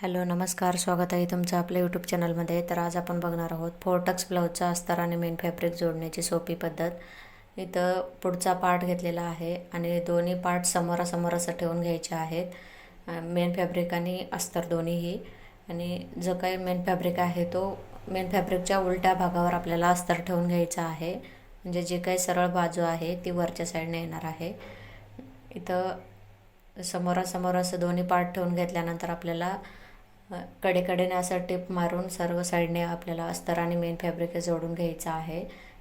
Hello नमस्कार. स्वागत आहे तुमचं आपल्या यूट्यूब चॅनलमध्ये तर आज आपण बघणार आहोत फोर्टक्स ब्लाऊजचा अस्तर आणि मेन फॅब्रिक जोडण्याची सोपी पद्धत. इथं पुढचा पार्ट घेतलेला आहे आणि दोन्ही पार्ट समोरासमोर असं ठेवून घ्यायचे आहेत. मेन फॅब्रिक आणि अस्तर दोन्हीही. आणि जो काही मेन फॅब्रिक आहे तो मेन फॅब्रिकच्या उलट्या भागावर आपल्याला अस्तर ठेवून घ्यायचा आहे. म्हणजे जी काही सरळ बाजू आहे ती वरच्या साईडने येणार आहे. इथं समोरासमोर असं दोन्ही पार्ट ठेवून घेतल्यानंतर आपल्याला कडेकडेने असं टिप मारून सर्व साईडने आपल्याला अस्तर आणि मेन फॅब्रिक हे जोडून घ्यायचं आहे.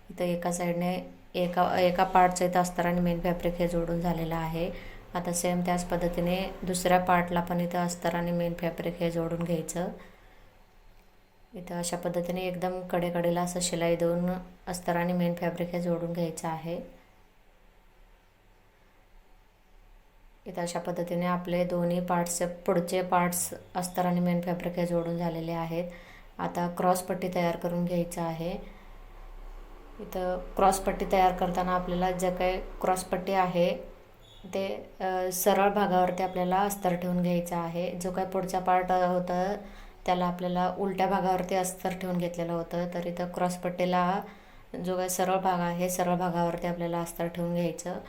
इथं एका साईडने एका एका पार्टचं इथं अस्तर आणि मेन फॅब्रिक हे जोडून झालेलं आहे. आता सेम त्याच पद्धतीने दुसऱ्या पार्टला पण इथं अस्तर आणि मेन फॅब्रिक हे जोडून घ्यायचं. इथं अशा पद्धतीने एकदम कडेकडेला असं शिलाई देऊन अस्तर आणि मेन फॅब्रिक हे जोडून घ्यायचं आहे. इथं अशा पद्धतीने आपले दोन्ही पार्ट्सचे पुढचे पार्ट्स अस्तर आणि मेन फॅब्रिक हे जोडून झालेले आहेत. आता क्रॉसपट्टी तयार करून घ्यायचं आहे. इथं क्रॉसपट्टी तयार करताना आपल्याला जे काही क्रॉसपट्टी आहे ते सरळ भागावरती आपल्याला अस्तर ठेवून घ्यायचं आहे. जो काही पुढचा पार्ट होतं त्याला आपल्याला उलट्या भागावरती अस्तर ठेवून घेतलेलं होतं. तर इथं क्रॉसपट्टीला जो काही सरळ भाग आहे सरळ भागावरती आपल्याला अस्तर ठेवून घ्यायचं.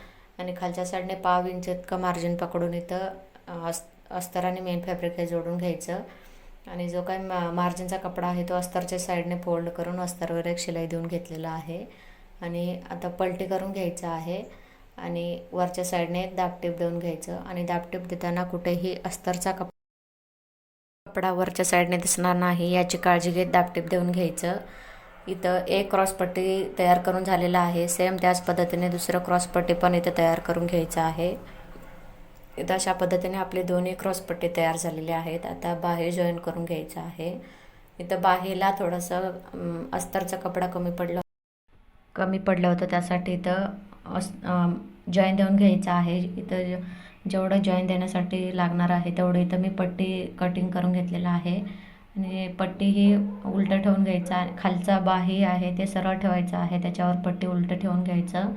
आणि खालच्या साईडने पाव इंच इतकं मार्जिन पकडून इथं अस् अस्तराने मेन फॅब्रिक हे जोडून घ्यायचं. आणि जो काही मा मार्जिनचा कपडा आहे तो अस्तरच्या साईडने फोल्ड करून अस्तरवर एक शिलाई देऊन घेतलेला आहे. आणि आता पलटी करून घ्यायचं आहे. आणि वरच्या साईडने एक दाबटीप देऊन घ्यायचं. आणि दाबटीप देताना कुठेही अस्तरचा कप कपडा वरच्या साईडने दिसणार नाही याची काळजी घेत दाबटीप देऊन घ्यायचं. इथं एक क्रॉसपट्टी तयार करून झालेला आहे. सेम त्याच पद्धतीने दुसरं क्रॉसपट्टी पण इथं तयार करून घ्यायचं आहे. इथं अशा पद्धतीने आपले दोन्ही क्रॉसपट्टी तयार झालेले आहेत. आता बाहे जॉईन करून घ्यायचं आहे. इथं बाहेला थोडंसं अस्तरचा कपडा कमी पडला कमी पडलं होतं. त्यासाठी इथं अस जॉईन देऊन घ्यायचं आहे. इथं जेवढं जॉईन देण्यासाठी लागणार आहे तेवढं इथं मी पट्टी कटिंग करून घेतलेलं आहे. आणि पट्टी ही उलटं ठेवून घ्यायचा खालचा बाही आहे ते सरळ ठेवायचं आहे. त्याच्यावर पट्टी उलटं ठेवून घ्यायचं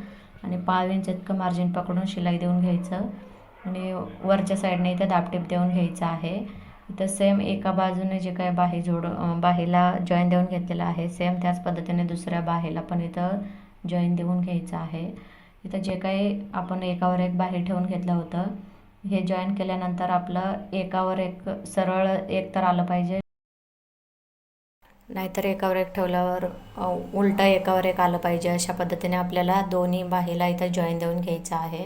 आणि पाव इंच इतकं मार्जिन पकडून शिलाई देऊन घ्यायचं. आणि वरच्या साईडने इथं दापटीप देऊन घ्यायचं आहे. इथं सेम एका बाजूने जे काही बाही जोड बाहीला जॉईन देऊन घेतलेलं आहे सेम त्याच पद्धतीने दुसऱ्या बाहीला पण इथं जॉईन देऊन घ्यायचं आहे. इथं जे काही आपण एकावर एक बाही ठेवून घेतलं होतं हे जॉईन केल्यानंतर आपलं एकावर एक सरळ एक तर आलं पाहिजे. नाहीतर एकावर एक ठेवल्यावर उलटा एकावर एक आलं पाहिजे. अशा पद्धतीने आपल्याला दोन्ही बाहीला इथं जॉईन देऊन घ्यायचं आहे.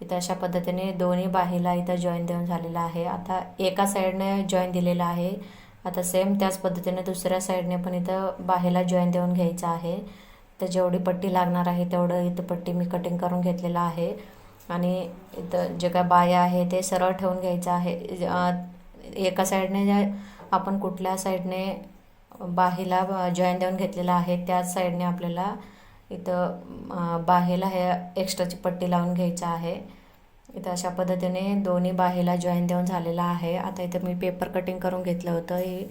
इथं अशा पद्धतीने दोन्ही बाहीला इथं जॉईन देऊन झालेलं आहे. आता एका साईडने जॉईन दिलेलं आहे. आता सेम त्याच पद्धतीने दुसऱ्या साईडने पण इथं बाहेला जॉईन देऊन घ्यायचं आहे. तर जेवढी पट्टी लागणार आहे तेवढं इथं पट्टी मी कटिंग करून घेतलेलं आहे. आणि इथं जे काय बाया आहे ते सरळ ठेवून घ्यायचं आहे. एका साईडने आपण कुठल्या साईडने बाहीला जॉईन देऊन घेतलेला आहे. त्याच साईडने आपल्याला इथं बाहेला हे एक्स्ट्राची पट्टी लावून घ्यायचं आहे. इथं अशा पद्धतीने दोन्ही बाहीला जॉईन देऊन झालेला आहे. आता इथं मी पेपर कटिंग करून घेतलं होतं. ही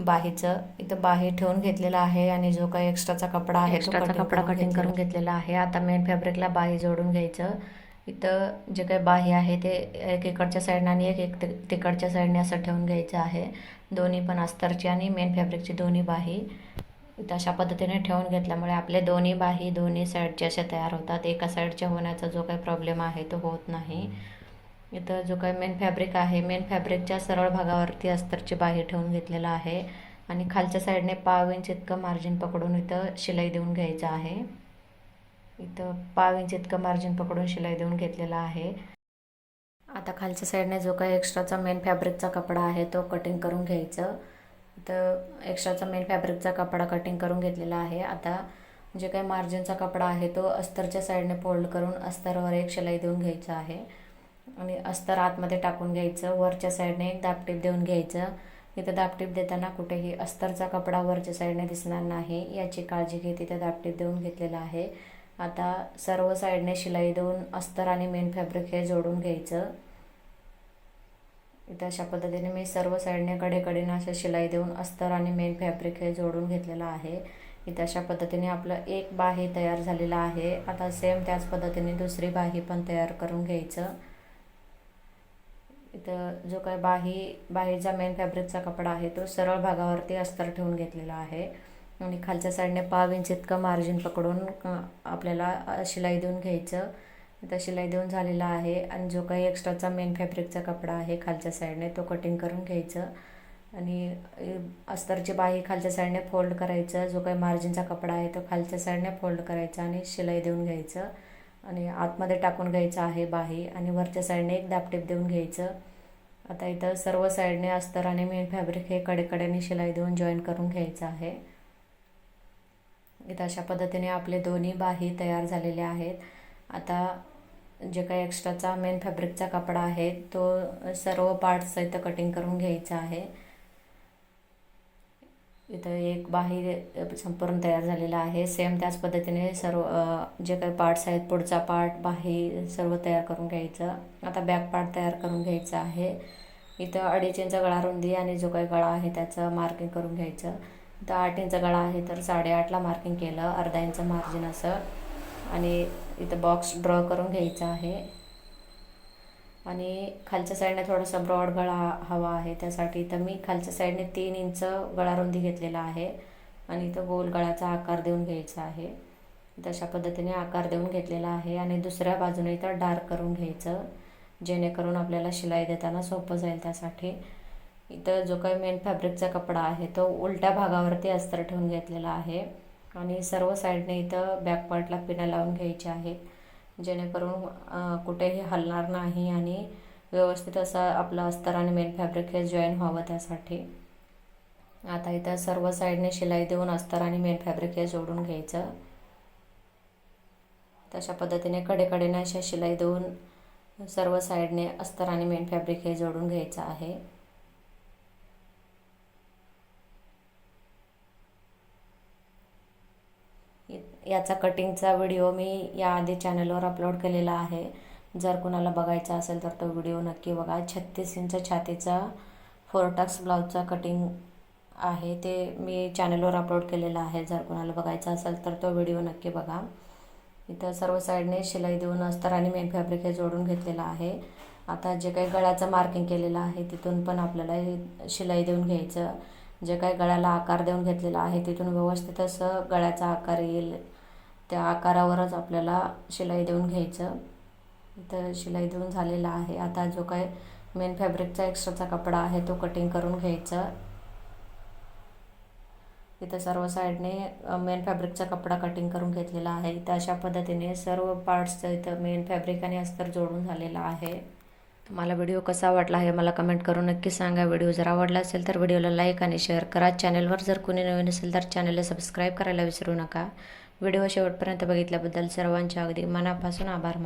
बाहीचं इथं बाही ठेवून घेतलेला आहे आणि जो काही एक्स्ट्राचा कपडा आहे एक्स्ट्राचा कपडा कटिंग करून घेतलेला आहे. आता मेन फॅब्रिकला बाही जोडून घ्यायचं. इथं जे काही बाही आहे ते एक इकडच्या साईडने आणि एक एक तिकडच्या साईडने असं ठेवून घ्यायचं आहे. दोन्ही पण अस्तरची आणि मेन फॅब्रिकची दोन्ही बाही इथं अशा पद्धतीने ठेवून घेतल्यामुळे आपले दोन्ही बाही दोन्ही साईडचे असे तयार होतात. एका साईडच्या होण्याचा जो काही प्रॉब्लेम आहे तो होत नाही. इथं जो काही मेन फॅब्रिक आहे मेन फॅब्रिकच्या सरळ भागावरती अस्तरची बाही ठेवून घेतलेला आहे. आणि खालच्या साईडने पाव इंच इतकं मार्जिन पकडून इथं शिलाई देऊन घ्यायचं आहे. इथं पाव इंच इतकं मार्जिन पकडून शिलाई देऊन घेतलेला आहे. आता खालच्या साईडने जो काही एक्स्ट्राचा मेन फॅब्रिकचा कपडा आहे तो कटिंग करून घ्यायचं. तर एक्स्ट्राचा मेन फॅब्रिकचा कपडा कटिंग करून घेतलेला आहे. आता जे काही मार्जिनचा कपडा आहे तो अस्तरच्या साईडने फोल्ड करून अस्तरवर एक शिलाई देऊन घ्यायचं आहे. आणि अस्तर आतमध्ये टाकून घ्यायचं वरच्या साईडने एक दापटीप देऊन घ्यायचं. इथं दापटीप देताना कुठेही अस्तरचा कपडा वरच्या साईडने दिसणार नाही याची काळजी घेत इथं दापटीप देऊन घेतलेला आहे. आता सर्व साईडने शिलाई देऊन अस्तर आणि मेन फॅब्रिक हे जोडून घ्यायचं. इथं अशा पद्धतीने मी सर्व साईडने कडेकडेनं असं शिलाई देऊन अस्तर आणि मेन फॅब्रिक हे जोडून घेतलेलं आहे. इथं अशा पद्धतीने आपलं एक बाही तयार झालेला आहे. आता सेम त्याच पद्धतीने दुसरी बाही पण तयार करून घ्यायचं. इथं जो काही बाही बाहीचा मेन फॅब्रिकचा कपडा आहे तो सरळ भागावरती अस्तर ठेवून घेतलेला आहे. आणि खालच्या साईडने पाव इंच इतकं मार्जिन पकडून आपल्याला शिलाई देऊन घ्यायचं. इथं शिलाई देऊन झालेला आहे आणि जो काही एक्स्ट्राचा मेन फॅब्रिकचा कपडा आहे खालच्या साईडने तो कटिंग करून घ्यायचं. आणि अस्तरची बाही खालच्या साईडने फोल्ड करायचं. जो काही मार्जिनचा कपडा आहे तो खालच्या साईडने फोल्ड करायचा आणि शिलाई देऊन घ्यायचं. आणि आतमध्ये टाकून घ्यायचं आहे बाही आणि वरच्या साईडने एक दापटीप देऊन घ्यायचं. आता इथं सर्व साईडने अस्तर आणि मेन फॅब्रिक हे कडेकड्याने शिलाई देऊन जॉईन करून घ्यायचं आहे. इथं अशा पद्धतीने आपले दोन्ही बाही तयार झालेले आहेत. आता जे काही एक्स्ट्राचा मेन फॅब्रिकचा कपडा आहे तो सर्व पार्ट्स इथं कटिंग करून घ्यायचा आहे. इथं एक बाहेर संपूर्ण तयार झालेला आहे. सेम त्याच पद्धतीने सर्व जे काही पार्ट्स आहेत पुढचा पार्ट बाही सर्व तयार करून घ्यायचं. आता बॅक पार्ट तयार करून घ्यायचं आहे. इथं अडीच इंच गळा रुंदी आणि जो काही गळा आहे त्याचं मार्किंग करून घ्यायचं. इथं आठ इंच गळा आहे तर साडेआठला मार्किंग केलं. अर्धा इंच मार्जिन असं. आणि इथं बॉक्स ड्रॉ करून घ्यायचा आहे. आणि खालच्या साईडने थोडासा ब्रॉड गळा हवा आहे त्यासाठी इथं मी खालच्या साईडने तीन इंच गळारुंदी घेतलेला आहे. आणि इथं गोल गळाचा आकार देऊन घ्यायचा आहे. तशा पद्धतीने आकार देऊन घेतलेला आहे आणि दुसऱ्या बाजूने इथं डार्क करून घ्यायचं जेणेकरून आपल्याला शिलाई देताना सोपं जाईल त्यासाठी. इथं जो काही मेन फॅब्रिकचा कपडा आहे तो उलट्या भागावरती अस्तर ठेवून घेतलेला आहे. आणि सर्व साईडने इथं बॅक पार्टला लावून घ्यायचे आहेत. जेणेकरून कुठेही हलणार नाही आणि व्यवस्थित असा आपलं अस्तर आणि मेन फॅब्रिक हे जॉईन व्हावं त्यासाठी. आता इथं सर्व साईडने शिलाई देऊन अस्तर आणि मेन फॅब्रिक हे जोडून घ्यायचं. तशा पद्धतीने कडेकडेने अशा शिलाई देऊन सर्व साईडने अस्तर आणि मेन फॅब्रिक हे जोडून घ्यायचं आहे. याचा कटिंगचा व्हिडिओ मी याआधी चॅनलवर अपलोड केलेला आहे. जर कुणाला बघायचा असेल तर तो व्हिडिओ नक्की बघा. छत्तीस इंच छातीचा फोरटाक्स ब्लाऊजचा कटिंग आहे. ते मी चॅनलवर अपलोड केलेलं आहे. जर कुणाला बघायचा असेल तर तो व्हिडिओ नक्की बघा. इथं सर्व साईडने शिलाई देऊन अस्तर आणि मेन फॅब्रिक हे जोडून घेतलेलं आहे. आता जे काही गळ्याचं मार्किंग केलेलं आहे तिथून पण आपल्याला शिलाई देऊन घ्यायचं. जे काही गळ्याला आकार देऊन घेतलेला आहे तिथून व्यवस्थित असं गळ्याचा आकार येईल. त्या आकारावरच आपल्याला शिलाई देऊन घ्यायचं. इथं शिलाई देऊन झालेला आहे. आता जो काय मेन फॅब्रिकचा एक्स्ट्राचा कपडा आहे तो कटिंग करून घ्यायचा. इथं सर्व साईडने मेन फॅब्रिकचा कपडा कटिंग करून घेतलेला आहे. इथं अशा पद्धतीने सर्व पार्ट्सचं इथं मेन फॅब्रिक आणि अस्तर जोडून झालेला आहे. तुम्हाला व्हिडिओ कसा वाटला हे मला कमेंट करून नक्की सांगा. व्हिडिओ जर आवडला असेल तर व्हिडिओला लाईक आणि शेअर करा. चॅनलवर जर कोणी नवीन असेल तर चॅनलला सबस्क्राईब करायला विसरू नका. व्हिडिओ शेवटपर्यंत बघितल्याबद्दल सर्वांच्या अगदी मनापासून आभार मा